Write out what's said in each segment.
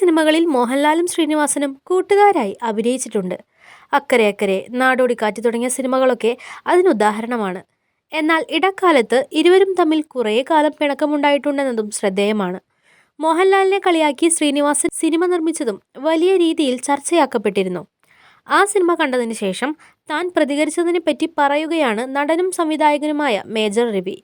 സിനിമകളിൽ മോഹൻലാലും ശ്രീനിവാസനും കൂട്ടുകാരായി അഭിനയിച്ചിട്ടുണ്ട്. അക്കരെ അക്കരെ നാടോടിക്കാറ്റ് തുടങ്ങിയ സിനിമകളൊക്കെ അതിനുദാഹരണമാണ് എന്നാൽ ഇടക്കാലത്ത് ഇരുവരും തമ്മിൽ കുറേ കാലം പിണക്കമുണ്ടായിട്ടുണ്ടെന്നതും ശ്രദ്ധേയമാണ്. മോഹൻലാലിനെ കളിയാക്കി ശ്രീനിവാസൻ സിനിമ നിർമ്മിച്ചതും വലിയ രീതിയിൽ ചർച്ചയാക്കപ്പെട്ടിരുന്നു. ആ സിനിമ കണ്ടതിന് ശേഷം താൻ പ്രതികരിച്ചതിനെ പറ്റി പറയുകയാണ് നടനും സംവിധായകനുമായ മേജർ രവി.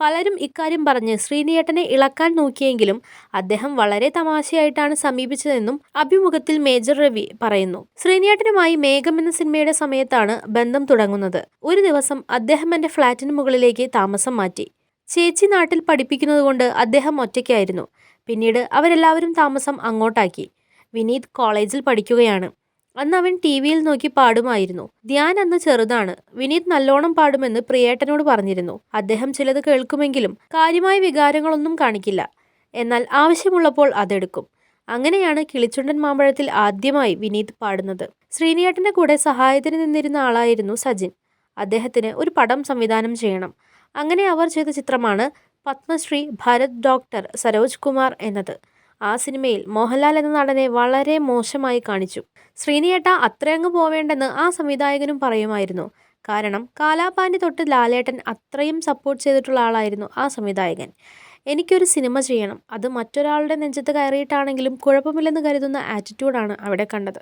പലരും ഇക്കാര്യം പറഞ്ഞ് ശ്രീനിയേട്ടനെ ഇളക്കാൻ നോക്കിയെങ്കിലും അദ്ദേഹം വളരെ തമാശയായിട്ടാണ് സമീപിച്ചതെന്നും അഭിമുഖത്തിൽ മേജർ രവി പറയുന്നു. ശ്രീനിയേട്ടനുമായി മേഘം എന്ന സിനിമയുടെ സമയത്താണ് ബന്ധം തുടങ്ങുന്നത്. ഒരു ദിവസം അദ്ദേഹം എന്റെ ഫ്ളാറ്റിന് മുകളിലേക്ക് താമസം മാറ്റി. ചേച്ചി നാട്ടിൽ പഠിപ്പിക്കുന്നതുകൊണ്ട് അദ്ദേഹം ഒറ്റയ്ക്കായിരുന്നു. പിന്നീട് അവരെല്ലാവരും താമസം അങ്ങോട്ടാക്കി. വിനീത് കോളേജിൽ പഠിക്കുകയാണ്. അന്ന് അവൻ ടി വിയിൽ നോക്കി പാടുമായിരുന്നു. ധ്യാൻ അന്ന് ചെറുതാണ്. വിനീത് നല്ലോണം പാടുമെന്ന് പ്രിയേട്ടനോട് പറഞ്ഞിരുന്നു. അദ്ദേഹം ചിലത് കേൾക്കുമെങ്കിലും കാര്യമായ വികാരങ്ങളൊന്നും കാണിക്കില്ല. എന്നാൽ ആവശ്യമുള്ളപ്പോൾ അതെടുക്കും. അങ്ങനെയാണ് കിളിച്ചുണ്ടൻ മാമ്പഴത്തിൽ ആദ്യമായി വിനീത് പാടുന്നത്. ശ്രീനിയേട്ടന്റെ കൂടെ സഹായത്തിന് നിന്നിരുന്ന ആളായിരുന്നു സജിൻ. അദ്ദേഹത്തിന് ഒരു പടം സംവിധാനം ചെയ്യണം. അങ്ങനെ അവർ ചെയ്ത ചിത്രമാണ് പത്മശ്രീ ഭരത് ഡോക്ടർ സരോജ് കുമാർ എന്നത്. ആ സിനിമയിൽ മോഹൻലാൽ എന്ന നടനെ വളരെ മോശമായി കാണിച്ചു. ശ്രീനിയേട്ട അത്രയങ്ങ് പോവേണ്ടെന്ന് ആ സംവിധായകനും പറയുമായിരുന്നു. കാരണം കാലാപാനി തൊട്ട് ലാലേട്ടൻ അത്രയും സപ്പോർട്ട് ചെയ്തിട്ടുള്ള ആളായിരുന്നു ആ സംവിധായകൻ. എനിക്കൊരു സിനിമ ചെയ്യണം. അത് മറ്റൊരാളുടെ നെഞ്ചത്ത് കയറിയിട്ടാണെങ്കിലും കുഴപ്പമില്ലെന്ന് കരുതുന്ന ആറ്റിറ്റ്യൂഡാണ് അവിടെ കണ്ടത്.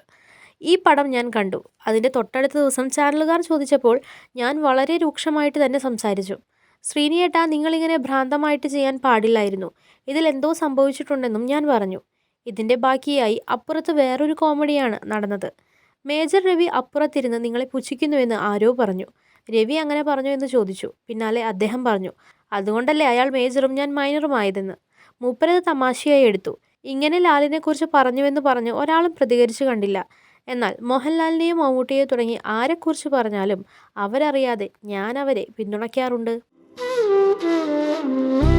ഈ പടം ഞാൻ കണ്ടു. അതിന്റെ തൊട്ടടുത്ത ദിവസം ചാനലുകാർ ചോദിച്ചപ്പോൾ ഞാൻ വളരെ രൂക്ഷമായിട്ട് തന്നെ സംസാരിച്ചു. ശ്രീനിയേട്ട നിങ്ങളിങ്ങനെ ഭ്രാന്തമായിട്ട് ചെയ്യാൻ പാടില്ലായിരുന്നു. ഇതിൽ എന്തോ സംഭവിച്ചിട്ടുണ്ടെന്നും ഞാൻ പറഞ്ഞു. ഇതിന്റെ ബാക്കിയായി അപ്പുറത്ത് വേറൊരു കോമഡിയാണ് നടന്നത്. മേജർ രവി അപ്പുറത്തിരുന്ന് നിങ്ങളെ പുച്ഛിക്കുന്നുവെന്ന് ആരോ പറഞ്ഞു. രവി അങ്ങനെ പറഞ്ഞു എന്ന് ചോദിച്ചു. പിന്നാലെ അദ്ദേഹം പറഞ്ഞു അതുകൊണ്ടല്ലേ അയാൾ മേജറും ഞാൻ മൈനറുമായതെന്ന്? മൂപ്പരത് തമാശയായി എടുത്തു. ഇങ്ങനെ ലാലിനെക്കുറിച്ച് പറഞ്ഞുവെന്ന് പറഞ്ഞ് ഒരാളും പ്രതികരിച്ചു കണ്ടില്ല. എന്നാൽ മോഹൻലാലിനെയും മമ്മൂട്ടിയെയും തുടങ്ങി ആരെക്കുറിച്ച് പറഞ്ഞാലും അവരറിയാതെ ഞാൻ അവരെ പിന്തുണയ്ക്കാറുണ്ട്. Bye.